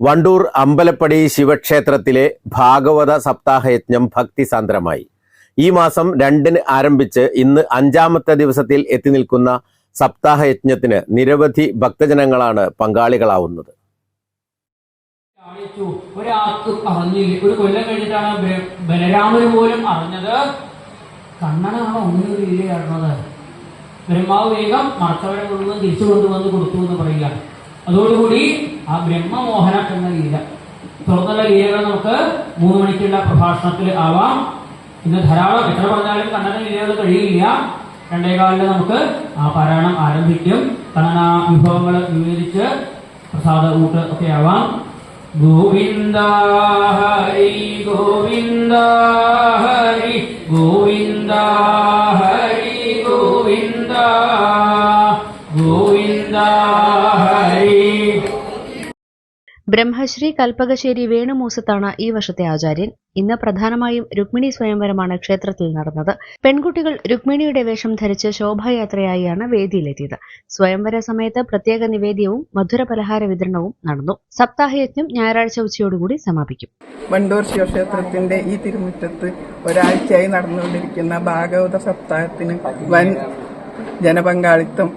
വണ്ടൂർ അമ്പലപ്പടി ശിവക്ഷേത്രത്തിലെ ഭാഗവത സപ്താഹയജ്ഞം ഭക്തിസാന്ദ്രമായി. ഈ മാസം രണ്ടിന് ആരംഭിച്ച് ഇന്ന് അഞ്ചാമത്തെ ദിവസത്തിൽ എത്തി നിൽക്കുന്ന സപ്താഹയജ്ഞത്തിന് നിരവധി ഭക്തജനങ്ങളാണ് പങ്കാളികളാവുന്നത്. ഒരാൾക്ക് അറിഞ്ഞില്ല. ഒരു കൊല്ലം കഴിഞ്ഞിട്ടാണ് ബലരാമൻ പോലും അറിഞ്ഞത്. കണ്ണനാണ് ഒന്നിനു ലീലയാടുന്നത് ബ്രഹ്മാവ് വേഗം മറച്ചവരെ കൊണ്ടുവന്ന് തിരിച്ചു കൊണ്ടുവന്ന് കൊടുത്തു എന്ന് പറയുക അതോടുകൂടി ആ ബ്രഹ്മമോഹന എന്ന ലീല. തുറന്നുള്ള ലീലകൾ നമുക്ക് മൂന്ന് മണിക്കുള്ള പ്രഭാഷണത്തിൽ ആവാം. ഇന്ന് ധാരാളം എത്ര പറഞ്ഞാലും കണ്ണന ലീലകൾ കഴിയില്ല. രണ്ടേകാലിൽ നമുക്ക് ആ പാരായണം ആരംഭിക്കും. കണ്ണന വിഭവങ്ങൾ വിവരിച്ച് പ്രസാദ ഊട്ട് ഒക്കെ ആവാം. ഗോവിന്ദ ഹരി ഗോവിന്ദ ഹരി ഗോവിന്ദ ഹരി ഗോവിന്ദ ഗോവിന്ദ ഹരി. ബ്രഹ്മശ്രീ കൽപ്പകശ്ശേരി വേണുമൂസത്താണ് ഈ വർഷത്തെ ആചാര്യൻ. ഇന്ന് പ്രധാനമായും രുക്മിണി സ്വയംവരമാണ് ക്ഷേത്രത്തിൽ നടന്നത്. പെൺകുട്ടികൾ രുക്മിണിയുടെ വേഷം ധരിച്ച് ശോഭായാത്രയായാണ് വേദിയിലെത്തിയത്. സ്വയംവര സമയത്ത് പ്രത്യേക നിവേദ്യവും മധുര പലഹാര വിതരണവും നടന്നു. സപ്താഹയജ്ഞം ഞായറാഴ്ച ഉച്ചയോടുകൂടി സമാപിക്കും. വണ്ടൂർ ശിവക്ഷേത്രത്തിന്റെ ഈ തിരുമുറ്റത്ത് ഒരാഴ്ചയായി നടന്നുകൊണ്ടിരിക്കുന്ന ഭാഗവത സപ്താഹത്തിന് വൻ ജനപങ്കാളിത്തം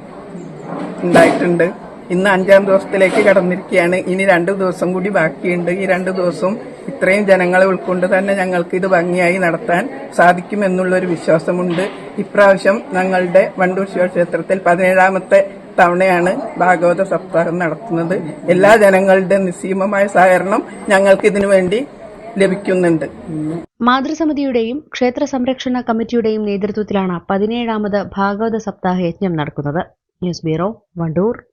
ഉണ്ടായിട്ടുണ്ട്. ഇന്ന് അഞ്ചാം ദിവസത്തിലേക്ക് കടന്നിരിക്കുകയാണ്. ഇനി രണ്ട് ദിവസം കൂടി ബാക്കിയുണ്ട്. ഈ രണ്ട് ദിവസം ഇത്രയും ജനങ്ങളെ ഉൾക്കൊണ്ട് തന്നെ ഞങ്ങൾക്ക് ഇത് ഭംഗിയായി നടത്താൻ സാധിക്കുമെന്നുള്ളൊരു വിശ്വാസമുണ്ട്. ഇപ്രാവശ്യം ഞങ്ങളുടെ വണ്ടൂർ ശിവക്ഷേത്രത്തിൽ പതിനേഴാമത്തെ തവണയാണ് ഭാഗവത സപ്താഹം നടത്തുന്നത്. എല്ലാ ജനങ്ങളുടെ നിസ്സീമമായ സഹകരണം ഞങ്ങൾക്ക് ഇതിനു വേണ്ടി ലഭിക്കുന്നുണ്ട്. മാതൃസമിതിയുടെയും ക്ഷേത്ര സംരക്ഷണ കമ്മിറ്റിയുടെയും നേതൃത്വത്തിലാണ് പതിനേഴാമത് ഭാഗവത സപ്താഹ യജ്ഞം നടക്കുന്നത്. News bureau Wandoor.